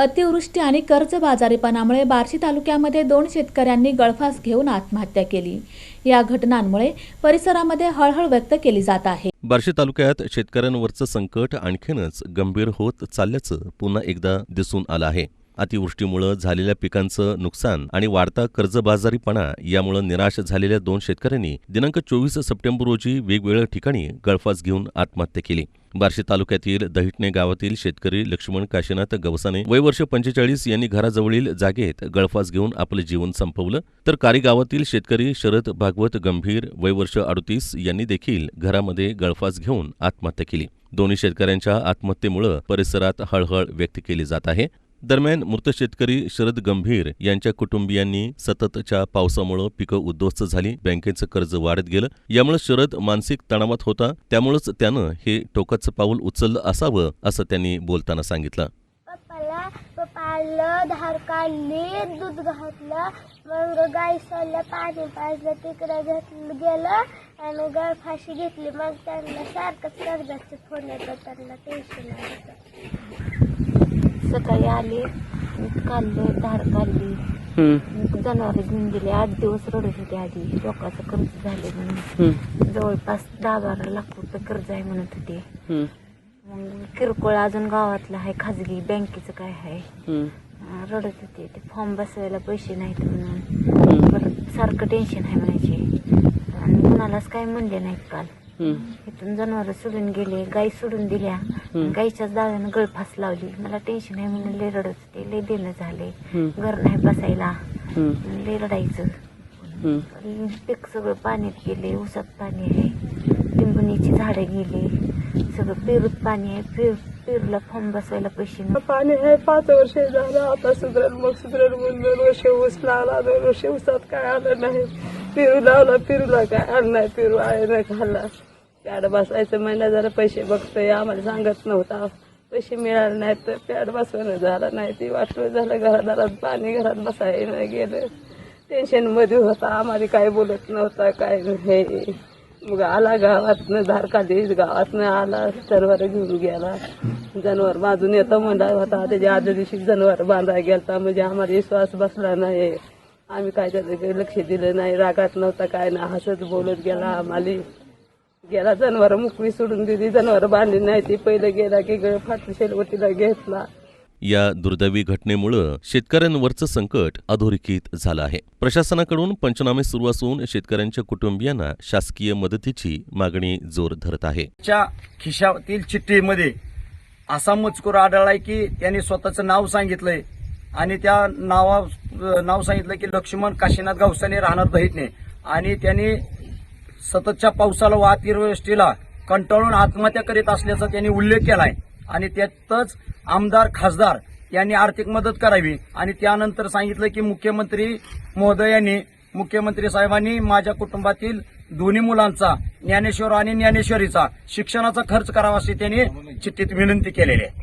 अतिवृष्टी आणि कर्जबाजारीपणामुळे बार्शी तालुक्यामध्ये दोन शेतकऱ्यांनी गळफास घेऊन आत्महत्या केली. या घटनांमुळे परिसरामध्ये हळहळ व्यक्त केली जात आहे. बार्शी तालुक्यात शेतकऱ्यांवरचं संकट आणखीनच गंभीर होत चालल्याचं पुन्हा एकदा दिसून आलं आहे. अतिवृष्टीमुळं झालेल्या पिकांचं नुकसान आणि वाढता कर्जबाजारीपणा यामुळं निराश झालेल्या दोन शेतकऱ्यांनी दिनांक चोवीस सप्टेंबर रोजी वेगवेगळ्या ठिकाणी गळफास घेऊन आत्महत्या केली. बार्शी तालुक्यातील दहिटणे गावातील शेतकरी लक्ष्मण काशीनाथ गवसाने वयवर्ष पंचेचाळीस यांनी घराजवळील जागेत गळफास घेऊन आपलं जीवन संपवलं. तर कारी गावातील शेतकरी शरद भागवत गंभीर वयवर्ष अडतीस यांनी देखील घरामध्ये गळफास घेऊन आत्महत्या केली. दोन्ही शेतकऱ्यांच्या आत्महत्येमुळं परिसरात हळहळ व्यक्त केली जात आहे. दरम्यान मृत शेतकरी शरद गंभीर यांच्या कुटुंबियांनी सततच्या पावसामुळे पिकं उद्ध्वस्त झाली बँकेचं कर्ज वाढत गेलं. यामुळे शरद मानसिक तणावात होता. त्यामुळेच त्यानं हे टोकाचं पाऊल उचललं असावं असं त्यांनी बोलताना सांगितलं. पप्पाला धार काढली दूध घातलं. मग गाय सोडलं पाणी पाजलं तिकडे घेतलं गेलं आणि गाय फाशी घेतली. मग त्यांना सारखंच कर्जाचं फोन येतात त्यांना टेन्शन आलं. सकाळी आले काढलं धार काढली जनावर घेऊन गेले. आठ दिवस रडत होते आधी. लोकांचं कर्ज झाले म्हणून. जवळपास दहा बारा लाख रुपये कर्ज आहे म्हणत होते. मग किरकोळ अजून गावातलं आहे खाजगी बँकेचं काय आहे. रडत होते. ते फॉर्म बसवायला पैसे नाहीत म्हणून. सारखं टेन्शन आहे म्हणायचे. आणि कुणालाच काही म्हणले नाहीत काल. इथून जनावर सोडून गेले गाई सोडून दिल्या. गाईच्याच दाव्यानं गळफास लावली मला टेन्शन आहे म्हणून लय रडत होते लय देणं झाले. घर नाही बसायला. लय रडायचं. पीक सगळं पाण्यात गेले ऊसात पाणी आहे. लिंबणीची झाडं गेली. सगळं पेरूत पाणी आहे. पेरू पेरूला फॉर्म बसवायला पैसे. पाणी आहे पाच वर्ष झालं. आता सुधरल मग सुधरल म्हणून दोन वर्ष ऊस लावला दोन वर्ष ऊसात काय आलं नाही. पेरू लावला पेरूला काय नाही. पेरू आहे नाही खाल्ला. पॅड बसायचं म्हणलं जरा पैसे बघतोय आम्हाला सांगत नव्हता. पैसे मिळाले नाहीत तर पॅड बसवणं झालं नाही. ती वाटलं झालं घरादारात पाणी घरात बसायला नाही गेलं. टेन्शनमध्ये होता आम्हाला काय बोलत नव्हता काय नाही मग आला गावातनं धारकाली गावातनं आला जनावर घेऊन गेला. जनावर बांधून येतो म्हणला होता त्याच्या आदल्या दिवशी जनावर बांधायला गेलता म्हणजे आम्हाला विश्वास बसला नाही. आम्ही काय त्याचं लक्ष दिलं नाही रागात नव्हता काय ना हसत बोलत गेला आम्हाला. गेला जनावर मुकवी सोडून दिली. जनावर बांधली नाही ती. पहिलं गेला की गळ फाटली शेलवटीला घेतला. या दुर्दैवी घटनेमुळं शेतकऱ्यांवरचं संकट अधोरेखित झालं आहे. प्रशासनाकडून पंचनामे सुरू असून शेतकऱ्यांच्या कुटुंबियांना शासकीय मदतीची मागणी जोर धरत आहे. च्या खिशातील चिठ्ठीमध्ये असा मजकूर आढळलाय की त्यांनी स्वतःचं नाव सांगितलंय आणि त्या नावा नाव सांगितलं की लक्ष्मण काशीनाथ गावसाने राहणार दहितने. आणि त्यांनी सततच्या पावसाला अतिवृष्टीला कंटाळून आत्महत्या करीत असल्याचा त्यांनी उल्लेख केलाय. आणि त्यातच आमदार खासदार यांनी आर्थिक मदत करावी. आणि त्यानंतर सांगितलं की मुख्यमंत्री महोदयांनी मुख्यमंत्री साहेबांनी माझ्या कुटुंबातील दोन्ही मुलांचा ज्ञानेश्वर आणि ज्ञानेश्वरीचा शिक्षणाचा खर्च करावा अशी त्यांनी चिठ्ठीत विनंती केलेली आहे.